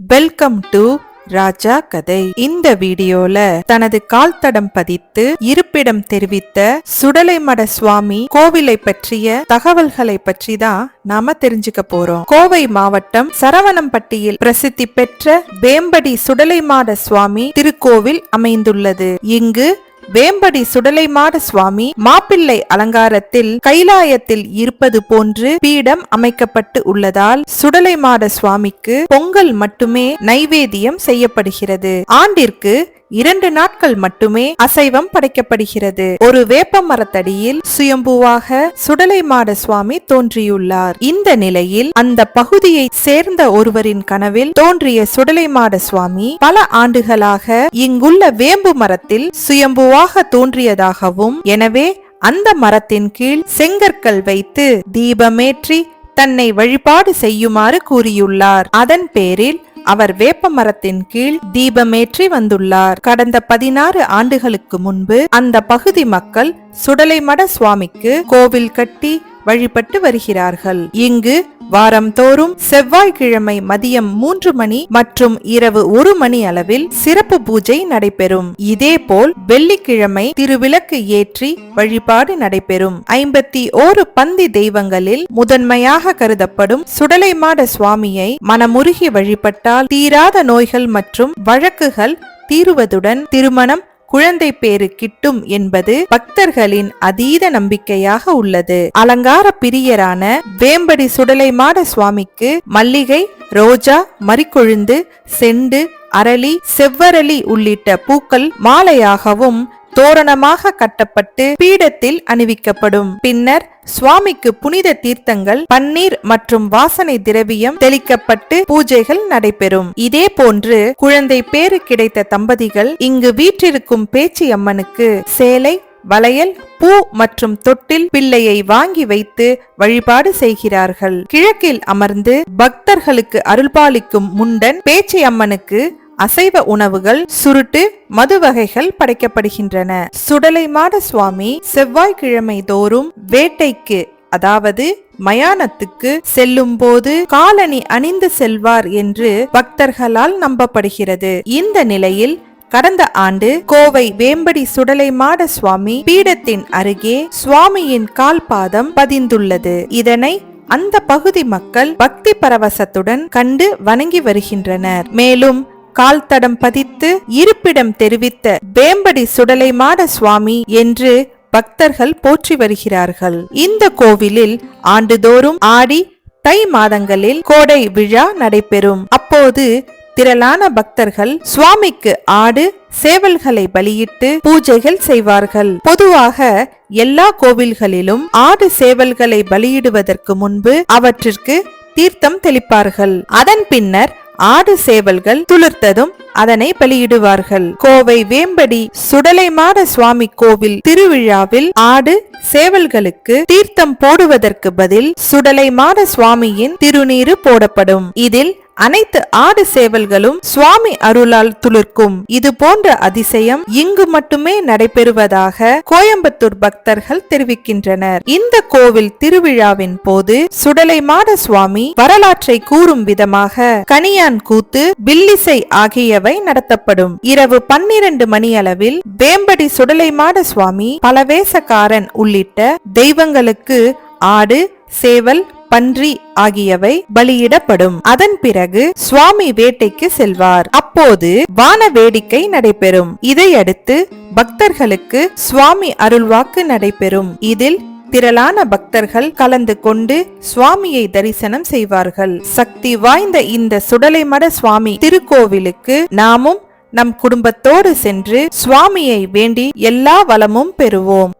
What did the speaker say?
Welcome to ராஜா கதை இந்த வீடியோல தனது கால் தடம் பதித்து இருப்பிடம் தெரிவித்த சுடலைமட சுவாமி கோவிலை பற்றிய தகவல்களை பற்றி தான் நாம தெரிஞ்சுக்க போறோம். கோவை மாவட்டம் சரவணம்பட்டியில் பிரசித்தி பெற்ற வேம்படி சுடலைமாட சுவாமி திருக்கோவில் அமைந்துள்ளது. இங்கு வேம்படி சுடலைமாட சுவாமி மாப்பிள்ளை அலங்காரத்தில் கைலாயத்தில் இருப்பது போன்று பீடம் அமைக்கப்பட்டு உள்ளதால் சுடலைமாட சுவாமிக்கு பொங்கல் மட்டுமே நைவேத்தியம் செய்யப்படுகிறது. ஆண்டிற்கு இரண்டு நாட்கள் மட்டுமே அசைவம் படைக்கப்படுகிறது. ஒரு வேப்ப மரத்தடியில் சுயம்புவாக சுடலைமாட சுவாமி தோன்றியுள்ளார். இந்த நிலையில் அந்த பகுதியை சேர்ந்த ஒருவரின் கனவில் தோன்றிய சுடலைமாட சுவாமி பல ஆண்டுகளாக இங்குள்ள வேம்பு மரத்தில் சுயம்புவாக தோன்றியதாகவும் எனவே அந்த மரத்தின் கீழ் செங்கற்கள் வைத்து தீபமேற்றி தன்னை வழிபாடு செய்யுமாறு கூறியுள்ளார். அதன் பேரில் அவர் வேப்ப மரத்தின் கீழ் தீபமேற்றி வந்துள்ளார். கடந்த பதினாறு ஆண்டுகளுக்கு முன்பு அந்த பகுதி மக்கள் சுடலைமட சுவாமிக்கு கோவில் கட்டி வழிபட்டு வருகிறார்கள். இங்கு வாரந்தோறும் செவ்வாய்க்கிழமை மதியம் மூன்று மணி மற்றும் இரவு ஒரு மணி அளவில் சிறப்பு பூஜை நடைபெறும். இதேபோல் வெள்ளிக்கிழமை திருவிளக்கு ஏற்றி வழிபாடு நடைபெறும். ஐம்பத்தி ஓரு பந்தி தெய்வங்களில் முதன்மையாக கருதப்படும் சுடலைமாட சுவாமியை மனமுருகி வழிபட்டால் தீராத நோய்கள் மற்றும் வழக்குகள் தீருவதுடன் திருமணம் குழந்தை பேரு கிட்டும் என்பது பக்தர்களின் அதீத நம்பிக்கையாக உள்ளது. அலங்கார பிரியரான வேம்படி சுடலைமாட சுவாமிக்கு மல்லிகை ரோஜா மறிக்கொழுந்து செண்டு அரளி செவ்வரளி உள்ளிட்ட பூக்கள் மாலையாகவும் தோரணமாக கட்டப்பட்டு பீடத்தில் அணிவிக்கப்படும். பின்னர் சுவாமிக்கு புனித தீர்த்தங்கள் பன்னீர் மற்றும் வாசனை திரவியம் தெளிக்கப்பட்டு பூஜைகள் நடைபெறும். இதே போன்று குழந்தை பேறு கிடைத்த தம்பதிகள் இங்கு வீற்றிருக்கும் பேச்சி அம்மனுக்கு சேலை வளையல் பூ மற்றும் தொட்டில் பிள்ளையை வாங்கி வைத்து வழிபாடு செய்கிறார்கள். கிழக்கில் அமர்ந்து பக்தர்களுக்கு அருள்பாலிக்கும் முண்டன் பேச்சி அம்மனுக்கு அசைவ உணவுகள் சுருட்டு மது வகைகள் படைக்கப்படுகின்றன. சுடலைமாட சுவாமி செவ்வாய்க்கிழமை தோறும் வேட்டைக்கு அதாவது மயானத்துக்கு செல்லும் போது காலணி அணிந்து செல்வார் என்று பக்தர்களால் நம்பப்படுகிறது. இந்த நிலையில் கடந்த ஆண்டு கோவை வேம்படி சுடலைமாட சுவாமி பீடத்தின் அருகே சுவாமியின் கால் பாதம் பதிந்துள்ளது. இதனை அந்த பகுதி மக்கள் பக்தி பரவசத்துடன் கண்டு வணங்கி வருகின்றனர். மேலும் கால் தடம் பதித்து இருப்பிடம் தெரிவித்த வேம்படி சுடலைமாட சுவாமி என்று பக்தர்கள் போற்றி வருகிறார்கள். இந்த கோவிலில் ஆண்டுதோறும் ஆடி தை மாதங்களில் கோடை விழா நடைபெறும். அப்போது திரளான பக்தர்கள் சுவாமிக்கு ஆடு சேவல்களை பலியிட்டு பூஜைகள் செய்வார்கள். பொதுவாக எல்லா கோவில்களிலும் ஆடு சேவல்களை பலியிடுவதற்கு முன்பு அவற்றிற்கு தீர்த்தம் தெளிப்பார்கள். அதன் பின்னர் ஆடு சேவல்கள் துளிர்த்ததும் அதனை பலியிடுவார்கள். கோவை வேம்படி சுடலைமாட சுவாமி கோவில் திருவிழாவில் ஆடு சேவல்களுக்கு தீர்த்தம் போடுவதற்கு பதில் சுடலைமாட சுவாமியின் திருநீரு போடப்படும். இதில் அனைத்து ஆடு சேவல்களும் சுவாமி அருளால் துளிர்க்கும். இது போன்ற அதிசயம் இங்கு மட்டுமே நடைபெறுவதாக கோயம்புத்தூர் பக்தர்கள் தெரிவிக்கின்றனர். இந்த கோவில் திருவிழாவின் போது சுடலைமாட சுவாமி வரலாற்றை கூறும் விதமாக கனியான் கூத்து பில்லிசை ஆகியவை நடத்தப்படும். இரவு பன்னிரண்டு மணியளவில் வேம்படி சுடலைமாட சுவாமி பலவேசக்காரன் உள்ளிட்ட தெய்வங்களுக்கு ஆடு சேவல் பன்றி ஆகியவை பலியிடப்படும். அதன் பிறகு சுவாமி வேட்டைக்கு செல்வார். அப்போது வான வேடிக்கை நடைபெறும். இதையடுத்து பக்தர்களுக்கு சுவாமி அருள்வாக்கு நடைபெறும். இதில் திரளான பக்தர்கள் கலந்து கொண்டு சுவாமியை தரிசனம் செய்வார்கள். சக்தி வாய்ந்த இந்த சுடலைமட சுவாமி திருக்கோவிலுக்கு நாமும் நம் குடும்பத்தோடு சென்று சுவாமியை வேண்டி எல்லா வளமும் பெறுவோம்.